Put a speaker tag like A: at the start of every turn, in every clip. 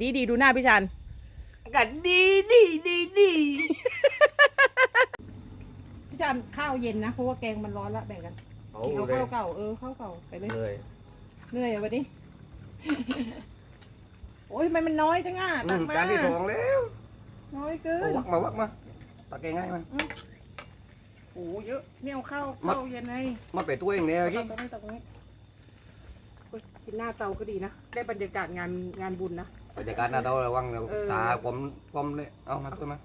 A: ดีดีดูหน้าพี่ชัน
B: อากาศดีดีดีดี
A: พี่ชันข้าวเย็นนะเพราะว่าแกงมันร้อนละแบ่งกัน
C: เอา
A: เอา
C: เลย
A: ข้าวเก่าเออข้าวเก่าไปเลย
C: เลย
A: เหนื่อยอะวันนี้ โอ้ยทำไมมันน้อยจังอะ
C: อื
A: ตัก
C: ม
A: มา
C: จานที่สองแล้ว
A: น้อยเกิ
C: เอา
A: น
C: วักมาวักมาตักง่ายๆมา
A: โอ้เยอะ ไม่เอาข้าว
C: มัด
A: ข้าวเย็นไง
C: มาไปตัวเองเนี่ย
A: ตั
C: กี้
A: กตรงนี้ตักตรงนี้โอ้ยกินหน้าเตาก็ดีนะได้บรรยากาศงานงานบุญนะ
C: บรรยากาศหน้าเตาระวังเรา
A: เออ
C: ตาผมผมเลยเอามาตัวมา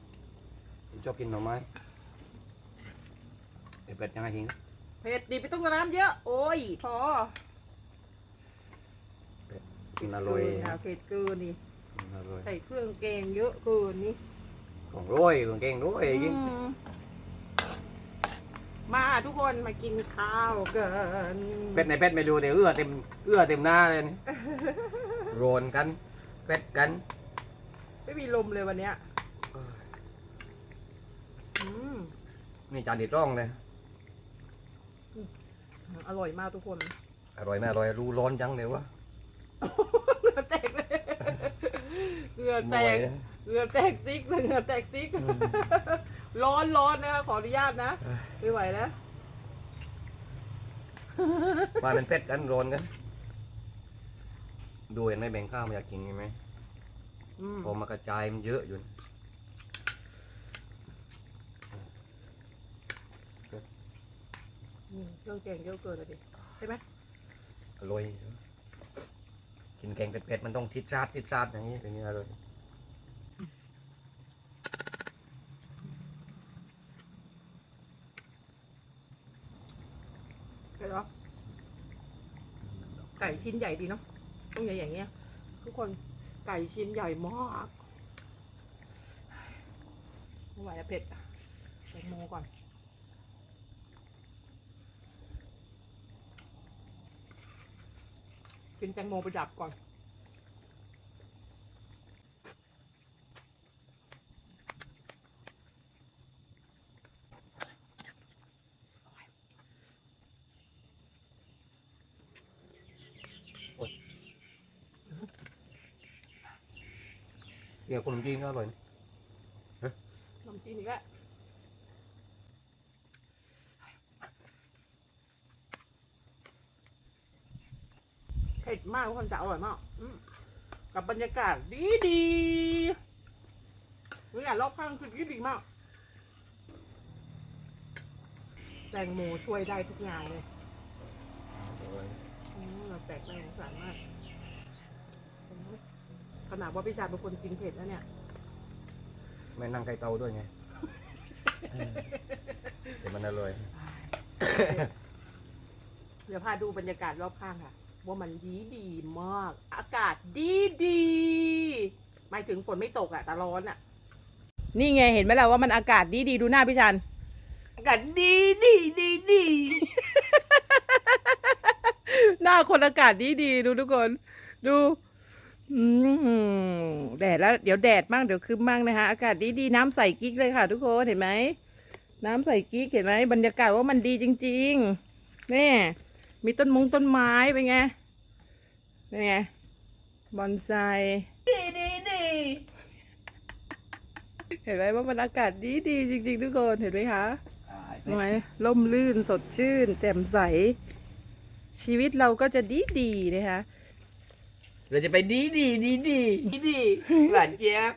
C: ผมชอบกินหน่อไม้เด็ดเป็ดยังไงทิ้ง
A: เผ็ดดีไปต้องน้ำเยอะ โอ้ย พอ
C: กินอร่อย
A: เกินนะเผ็ดเกินนี่
C: กินอร่อย
A: ใส่เครื่องแกงเยอะเกินนี่
C: ของร้อยของเก่งร้อยกี้
A: อืมมาทุกคนมากินข้าวกัน
C: เป็ดในเป็ดไม่รู้เดี๋ยวเอื้อเต็มเอื้อเต็มหน้าเลยนี่ โรนกัน เป็ดกัน
A: ไม่มีลมเลยวันเนี้ยอืม
C: นี่จานที่ร่องเลย
A: อร่อยมากทุกคน
C: อร่อยไหมอร่อยรู้ร้อนจังเลยวะ
A: เหงื่อแตกเลยเหงื่อแต
C: ไม่ไหว
A: ก
C: นะ
A: เหงื่อแตกซิกเลยเหงื่อแตกซิก ร้อนร้อนนะขออนุญาตนะไม่ไหวแล้ว
C: มาเป็นเป็ดกันโรนกัน ดูเห็นไหมแบ่งข้าวมาอยากกินไหม
A: อืม
C: พอมากระจายมันเยอะอยู่นะ
A: อืมเครื่องแกงเยอะเกินเลยดิใช่ไหม
C: อร่อยกินแกงเป็ดๆมันต้องทิดซาดทิดซาดอย่างนี้อย่างนี้อร่อย
A: ใช่หรอไก่ชิ้นใหญ่ดีเนาะต้องใหญ่อย่างเงี้ย ทุกคนไก่ชิ้นใหญ่มากไม่ไหวแล้วเผ็ดอะแตงโมก่อนกินแตงโมไปดับก่อน
C: เนี่ยคนจีนก็อร่อยนะ
A: ขนมจีนอีกแล้วเผ็ดมากทุกคนจะอร่อยมากอืมกับบรรยากาศดีดีบรรยากาศรอบข้างคือดีดีมาก แตงโมช่วยได้ทุกอย่างเลยอืมเราแตกได้สงสารมาก ขนาดว่าพี่ชายเป็นคนกินเผ็ดแล้วเนี่ย
C: ไม่นั่งไก่เตาด้วยไงแต่มันอร่อย
A: เดี๋ยวพาดูบรรยากาศรอบข้างค่ะ ว่ามันดีดีมาก อากาศดีดีหมายถึงฝนไม่ตกอะแต่ร้อนอะนี่ไงเห็นไหมล่ะว่ามันอากาศดีดีดูหน้าพี่ชัน
B: อากาศดีดีดีดี
A: หน้าคนอากาศดีดีดูทุกคน ดู อืมแดดแล้วเดี๋ยวแดดมั่งเดี๋ยวคืมมั่งนะคะ อากาศดีดีน้ำใสกิ๊กเลยค่ะ ทุกคนเห็นไหมน้ำใสกิ๊กเห็นไหมบรรยากาศว่ามันดีจริงๆนี่มีต้นมงต้นไม้เป็นไงเป็นไงบอนไซ
B: ดีดีดี
A: เห็นไหมว่ามันอากาศดีดีจริง ๆ ทุกคนเห็นไหมคะเห็นไหมล่มลื่นสดชื่น แจ่มใส ชีวิตเราก็จะดีดีๆนะคะ
B: เราจะไปดีดีดีดีดีดีหวานเจี๊ยบ